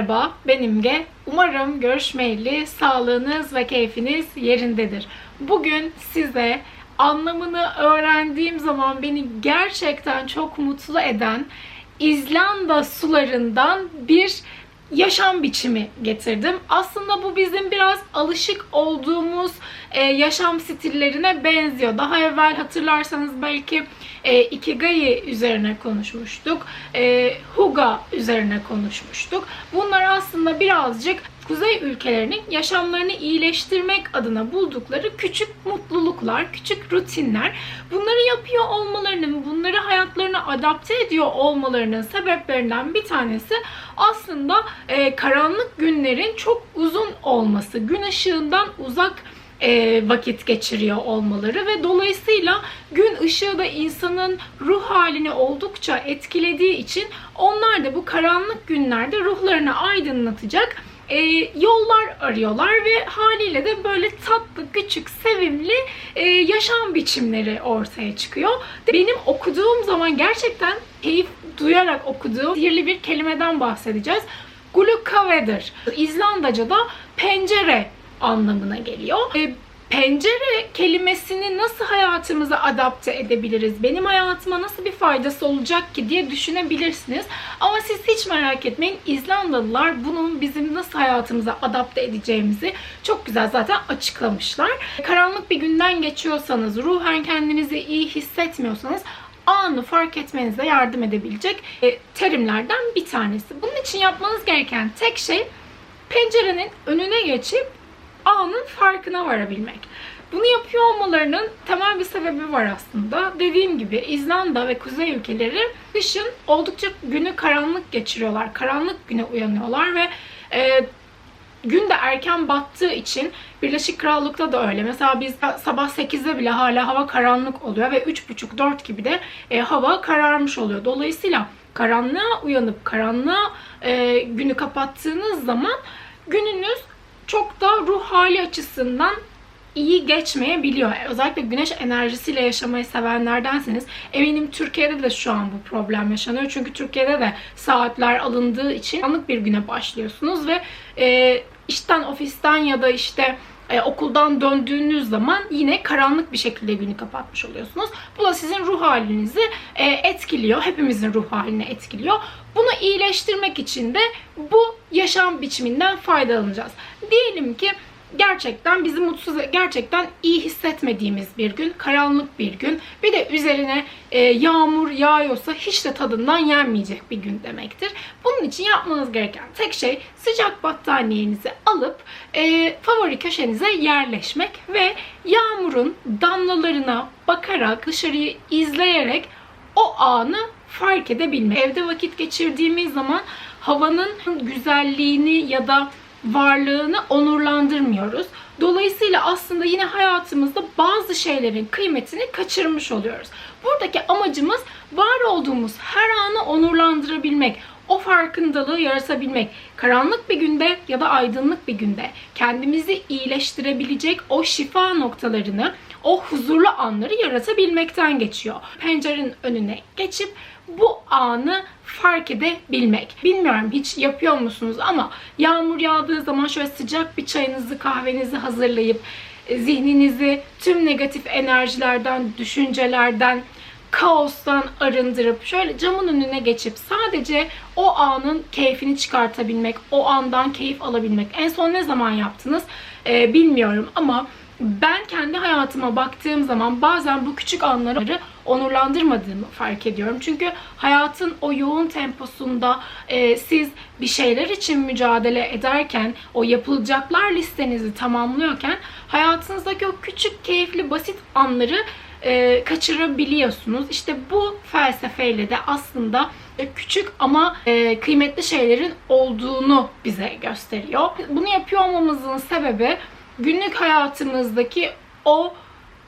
merhaba, ben İmge. Umarım görüşmeyeli sağlığınız ve keyfiniz yerindedir. Bugün size anlamını öğrendiğim zaman beni gerçekten çok mutlu eden İzlanda sularından bir yaşam biçimi getirdim. Aslında bu bizim biraz alışık olduğumuz e, yaşam stillerine benziyor. Daha evvel hatırlarsanız belki e, Ikigai üzerine konuşmuştuk. E, Huga üzerine konuşmuştuk. Bunlar aslında birazcık kuzey ülkelerinin yaşamlarını iyileştirmek adına buldukları küçük mutluluklar, küçük rutinler. Bunları yapıyor olmalarının, bunları hayatlarına adapte ediyor olmalarının sebeplerinden bir tanesi aslında e, karanlık günlerin çok uzun olması, gün ışığından uzak e, vakit geçiriyor olmaları ve dolayısıyla gün ışığı da insanın ruh halini oldukça etkilediği için onlar da bu karanlık günlerde ruhlarını aydınlatacak e, yollar arıyorlar ve haliyle de böyle tatlı, küçük, sevimli e, yaşam biçimleri ortaya çıkıyor. Benim okuduğum zaman gerçekten keyif duyarak okuduğum sihirli bir kelimeden bahsedeceğiz. Glukavedir. İzlandaca'da pencere anlamına geliyor. E, pencere kelimesini nasıl hayatımıza adapte edebiliriz? Benim hayatıma nasıl bir faydası olacak ki diye düşünebilirsiniz. Ama siz hiç merak etmeyin. İzlandalılar bunun bizim nasıl hayatımıza adapte edeceğimizi çok güzel zaten açıklamışlar. Karanlık bir günden geçiyorsanız, ruhen kendinizi iyi hissetmiyorsanız anı fark etmenize yardım edebilecek e, terimlerden bir tanesi. Bunun için yapmanız gereken tek şey pencerenin önüne geçip anın farkına varabilmek. Bunu yapıyor olmalarının temel bir sebebi var aslında. Dediğim gibi İzlanda ve kuzey ülkeleri kışın oldukça günü karanlık geçiriyorlar. Karanlık güne uyanıyorlar ve e, gün de erken battığı için Birleşik Krallık'ta da öyle. Mesela biz sabah 8'de bile hala hava karanlık oluyor ve 3.30-4 gibi de e, hava kararmış oluyor. Dolayısıyla karanlığa uyanıp karanlığa e, günü kapattığınız zaman gününüz çok da ruh hali açısından iyi geçmeyebiliyor. Özellikle güneş enerjisiyle yaşamayı sevenlerdenseniz eminim Türkiye'de de şu an bu problem yaşanıyor. Çünkü Türkiye'de de saatler alındığı için anlık bir güne başlıyorsunuz ve e, işten, ofisten ya da işte e, okuldan döndüğünüz zaman yine karanlık bir şekilde günü kapatmış oluyorsunuz. Bu da sizin ruh halinizi e, etkiliyor. Hepimizin ruh halini etkiliyor. Bunu iyileştirmek için de bu yaşam biçiminden faydalanacağız. Diyelim ki gerçekten bizi mutsuz, gerçekten iyi hissetmediğimiz bir gün, karanlık bir gün. Bir de üzerine e, yağmur yağıyorsa hiç de tadından yenmeyecek bir gün demektir. Bunun için yapmanız gereken tek şey sıcak battaniyenizi alıp e, favori köşenize yerleşmek ve yağmurun damlalarına bakarak, dışarıyı izleyerek o anı fark edebilmek. Evde vakit geçirdiğimiz zaman havanın güzelliğini ya da varlığını onurlandırmıyoruz. Dolayısıyla aslında yine hayatımızda bazı şeylerin kıymetini kaçırmış oluyoruz. Buradaki amacımız var olduğumuz her anı onurlandırabilmek, o farkındalığı yaratabilmek. Karanlık bir günde ya da aydınlık bir günde kendimizi iyileştirebilecek o şifa noktalarını, o huzurlu anları yaratabilmekten geçiyor. Pencerenin önüne geçip bu anı fark edebilmek. Bilmiyorum hiç yapıyor musunuz ama yağmur yağdığı zaman şöyle sıcak bir çayınızı, kahvenizi hazırlayıp e, zihninizi tüm negatif enerjilerden, düşüncelerden, kaostan arındırıp şöyle camın önüne geçip sadece o anın keyfini çıkartabilmek, o andan keyif alabilmek. En son ne zaman yaptınız ee, bilmiyorum ama ben kendi hayatıma baktığım zaman bazen bu küçük anları onurlandırmadığımı fark ediyorum. Çünkü hayatın o yoğun temposunda e, siz bir şeyler için mücadele ederken, o yapılacaklar listenizi tamamlıyorken hayatınızdaki o küçük, keyifli, basit anları e, kaçırabiliyorsunuz. İşte bu felsefeyle de aslında küçük ama e, kıymetli şeylerin olduğunu bize gösteriyor. Bunu yapıyor olmamızın sebebi günlük hayatımızdaki o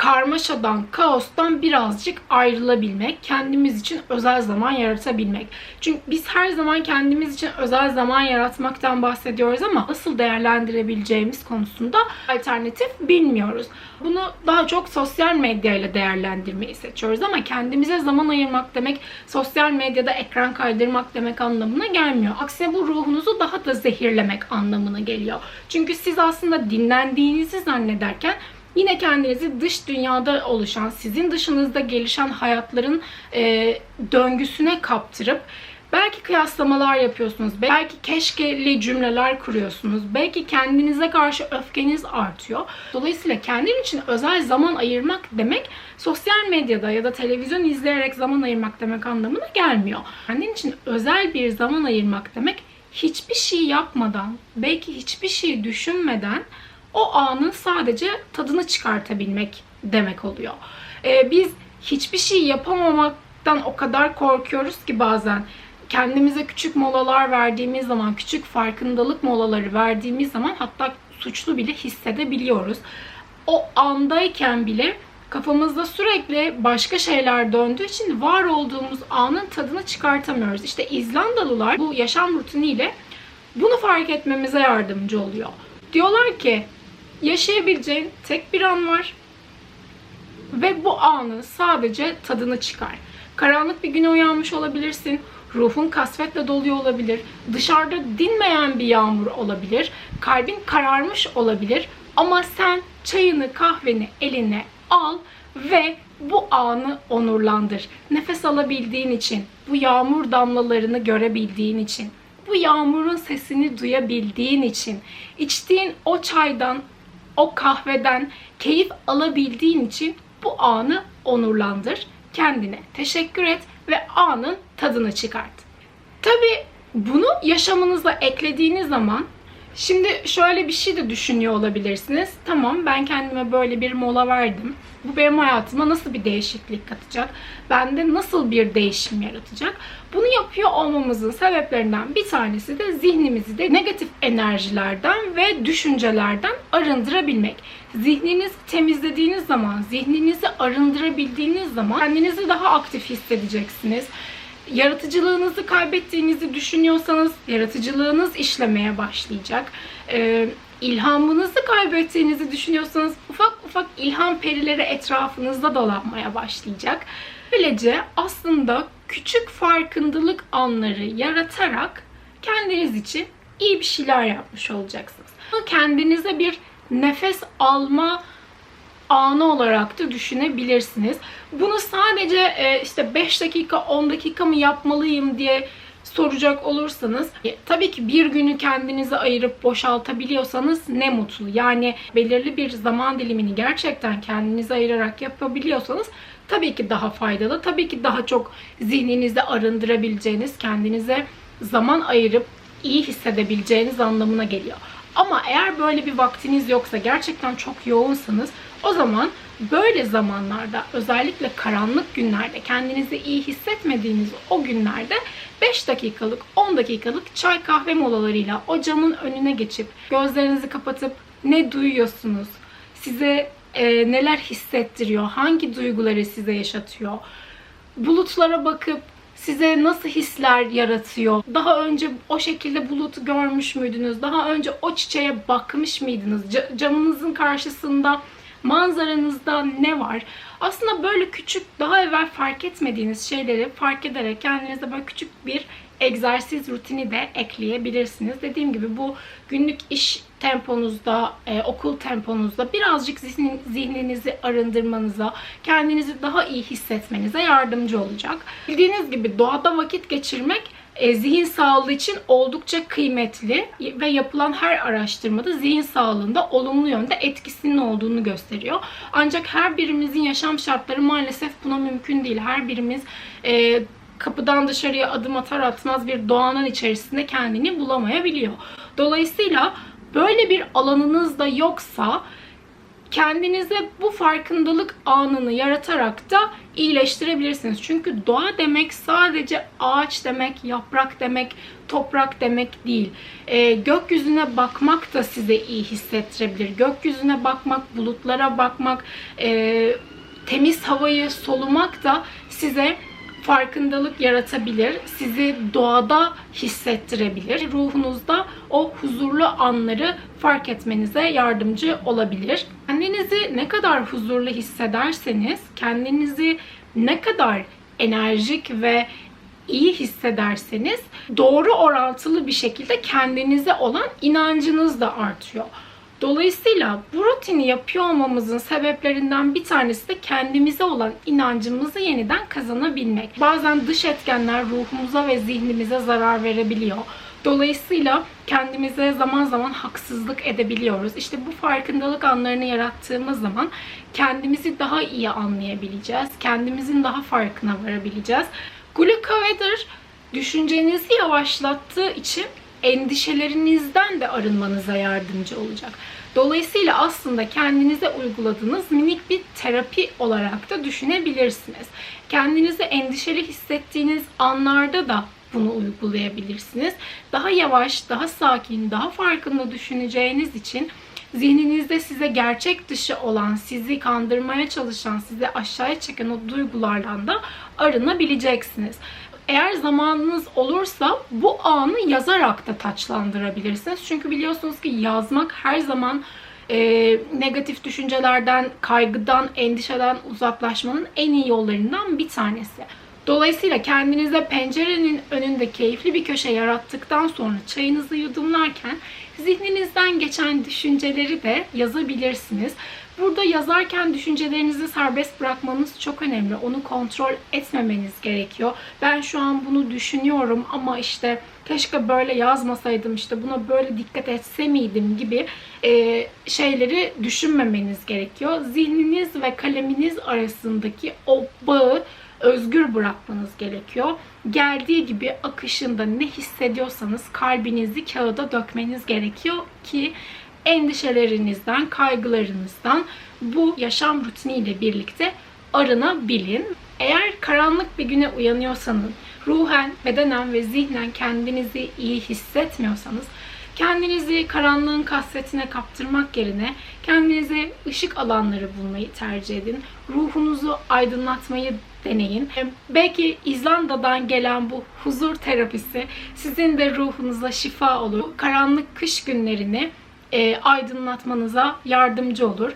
karmaşadan, kaostan birazcık ayrılabilmek, kendimiz için özel zaman yaratabilmek. Çünkü biz her zaman kendimiz için özel zaman yaratmaktan bahsediyoruz ama nasıl değerlendirebileceğimiz konusunda alternatif bilmiyoruz. Bunu daha çok sosyal medya ile değerlendirmeyi seçiyoruz ama kendimize zaman ayırmak demek sosyal medyada ekran kaydırmak demek anlamına gelmiyor. Aksine bu ruhunuzu daha da zehirlemek anlamına geliyor. Çünkü siz aslında dinlendiğinizi zannederken Yine kendinizi dış dünyada oluşan, sizin dışınızda gelişen hayatların e, döngüsüne kaptırıp belki kıyaslamalar yapıyorsunuz, belki keşkeli cümleler kuruyorsunuz, belki kendinize karşı öfkeniz artıyor. Dolayısıyla kendin için özel zaman ayırmak demek sosyal medyada ya da televizyon izleyerek zaman ayırmak demek anlamına gelmiyor. Kendin için özel bir zaman ayırmak demek hiçbir şey yapmadan, belki hiçbir şey düşünmeden o anın sadece tadını çıkartabilmek demek oluyor. Ee, biz hiçbir şey yapamamaktan o kadar korkuyoruz ki bazen kendimize küçük molalar verdiğimiz zaman, küçük farkındalık molaları verdiğimiz zaman hatta suçlu bile hissedebiliyoruz. O andayken bile kafamızda sürekli başka şeyler döndüğü için var olduğumuz anın tadını çıkartamıyoruz. İşte İzlandalılar bu yaşam rutiniyle bunu fark etmemize yardımcı oluyor. Diyorlar ki yaşayabileceğin tek bir an var ve bu anın sadece tadını çıkar. Karanlık bir güne uyanmış olabilirsin. Ruhun kasvetle doluyor olabilir. Dışarıda dinmeyen bir yağmur olabilir. Kalbin kararmış olabilir. Ama sen çayını, kahveni eline al ve bu anı onurlandır. Nefes alabildiğin için, bu yağmur damlalarını görebildiğin için, bu yağmurun sesini duyabildiğin için, içtiğin o çaydan, o kahveden keyif alabildiğin için bu anı onurlandır. Kendine teşekkür et ve anın tadını çıkart. Tabi bunu yaşamınıza eklediğiniz zaman Şimdi şöyle bir şey de düşünüyor olabilirsiniz. Tamam ben kendime böyle bir mola verdim. Bu benim hayatıma nasıl bir değişiklik katacak? Bende nasıl bir değişim yaratacak? Bunu yapıyor olmamızın sebeplerinden bir tanesi de zihnimizi de negatif enerjilerden ve düşüncelerden arındırabilmek. Zihninizi temizlediğiniz zaman, zihninizi arındırabildiğiniz zaman kendinizi daha aktif hissedeceksiniz yaratıcılığınızı kaybettiğinizi düşünüyorsanız yaratıcılığınız işlemeye başlayacak. Ee, ilhamınızı kaybettiğinizi düşünüyorsanız ufak ufak ilham perileri etrafınızda dolanmaya başlayacak. Böylece aslında küçük farkındalık anları yaratarak kendiniz için iyi bir şeyler yapmış olacaksınız. Kendinize bir nefes alma anı olarak da düşünebilirsiniz. Bunu sadece e, işte 5 dakika 10 dakika mı yapmalıyım diye soracak olursanız e, tabii ki bir günü kendinize ayırıp boşaltabiliyorsanız ne mutlu. Yani belirli bir zaman dilimini gerçekten kendinize ayırarak yapabiliyorsanız tabii ki daha faydalı. Tabii ki daha çok zihninizi arındırabileceğiniz, kendinize zaman ayırıp iyi hissedebileceğiniz anlamına geliyor. Ama eğer böyle bir vaktiniz yoksa gerçekten çok yoğunsanız o zaman böyle zamanlarda özellikle karanlık günlerde kendinizi iyi hissetmediğiniz o günlerde 5 dakikalık 10 dakikalık çay kahve molalarıyla o camın önüne geçip gözlerinizi kapatıp ne duyuyorsunuz? Size e, neler hissettiriyor? Hangi duyguları size yaşatıyor? Bulutlara bakıp size nasıl hisler yaratıyor? Daha önce o şekilde bulut görmüş müydünüz? Daha önce o çiçeğe bakmış mıydınız? camınızın karşısında manzaranızda ne var? Aslında böyle küçük, daha evvel fark etmediğiniz şeyleri fark ederek kendinize böyle küçük bir egzersiz rutini de ekleyebilirsiniz. Dediğim gibi bu günlük iş temponuzda, e, okul temponuzda birazcık zihnin, zihninizi arındırmanıza, kendinizi daha iyi hissetmenize yardımcı olacak. Bildiğiniz gibi doğada vakit geçirmek zihin sağlığı için oldukça kıymetli ve yapılan her araştırmada zihin sağlığında olumlu yönde etkisinin olduğunu gösteriyor. Ancak her birimizin yaşam şartları maalesef buna mümkün değil. Her birimiz e, kapıdan dışarıya adım atar atmaz bir doğanın içerisinde kendini bulamayabiliyor. Dolayısıyla böyle bir alanınız da yoksa kendinize bu farkındalık anını yaratarak da iyileştirebilirsiniz. Çünkü doğa demek sadece ağaç demek, yaprak demek, toprak demek değil. Ee, gökyüzüne bakmak da size iyi hissettirebilir. Gökyüzüne bakmak, bulutlara bakmak, e, temiz havayı solumak da size farkındalık yaratabilir. Sizi doğada hissettirebilir. Ruhunuzda o huzurlu anları fark etmenize yardımcı olabilir. Kendinizi ne kadar huzurlu hissederseniz, kendinizi ne kadar enerjik ve iyi hissederseniz doğru orantılı bir şekilde kendinize olan inancınız da artıyor. Dolayısıyla bu rutini yapıyor olmamızın sebeplerinden bir tanesi de kendimize olan inancımızı yeniden kazanabilmek. Bazen dış etkenler ruhumuza ve zihnimize zarar verebiliyor. Dolayısıyla kendimize zaman zaman haksızlık edebiliyoruz. İşte bu farkındalık anlarını yarattığımız zaman kendimizi daha iyi anlayabileceğiz. Kendimizin daha farkına varabileceğiz. Glucovedur düşüncenizi yavaşlattığı için endişelerinizden de arınmanıza yardımcı olacak. Dolayısıyla aslında kendinize uyguladığınız minik bir terapi olarak da düşünebilirsiniz. Kendinizi endişeli hissettiğiniz anlarda da bunu uygulayabilirsiniz. Daha yavaş, daha sakin, daha farkında düşüneceğiniz için zihninizde size gerçek dışı olan, sizi kandırmaya çalışan, sizi aşağıya çeken o duygulardan da arınabileceksiniz. Eğer zamanınız olursa bu anı yazarak da taçlandırabilirsiniz. Çünkü biliyorsunuz ki yazmak her zaman e, negatif düşüncelerden, kaygıdan, endişeden uzaklaşmanın en iyi yollarından bir tanesi. Dolayısıyla kendinize pencerenin önünde keyifli bir köşe yarattıktan sonra çayınızı yudumlarken zihninizden geçen düşünceleri de yazabilirsiniz. Burada yazarken düşüncelerinizi serbest bırakmanız çok önemli. Onu kontrol etmemeniz gerekiyor. Ben şu an bunu düşünüyorum ama işte keşke böyle yazmasaydım işte buna böyle dikkat etse miydim gibi e, şeyleri düşünmemeniz gerekiyor. Zihniniz ve kaleminiz arasındaki o bağı özgür bırakmanız gerekiyor. Geldiği gibi akışında ne hissediyorsanız kalbinizi kağıda dökmeniz gerekiyor ki endişelerinizden, kaygılarınızdan bu yaşam rutiniyle birlikte arınabilin. Eğer karanlık bir güne uyanıyorsanız, ruhen, bedenen ve zihnen kendinizi iyi hissetmiyorsanız, kendinizi karanlığın kasvetine kaptırmak yerine kendinize ışık alanları bulmayı tercih edin. Ruhunuzu aydınlatmayı deneyin. Belki İzlanda'dan gelen bu huzur terapisi sizin de ruhunuza şifa olur. Karanlık kış günlerini e, aydınlatmanıza yardımcı olur.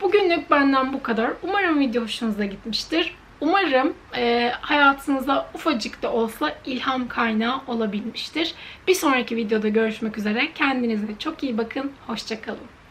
Bugünlük benden bu kadar. Umarım video hoşunuza gitmiştir. Umarım e, hayatınıza ufacık da olsa ilham kaynağı olabilmiştir. Bir sonraki videoda görüşmek üzere. Kendinize çok iyi bakın. Hoşçakalın.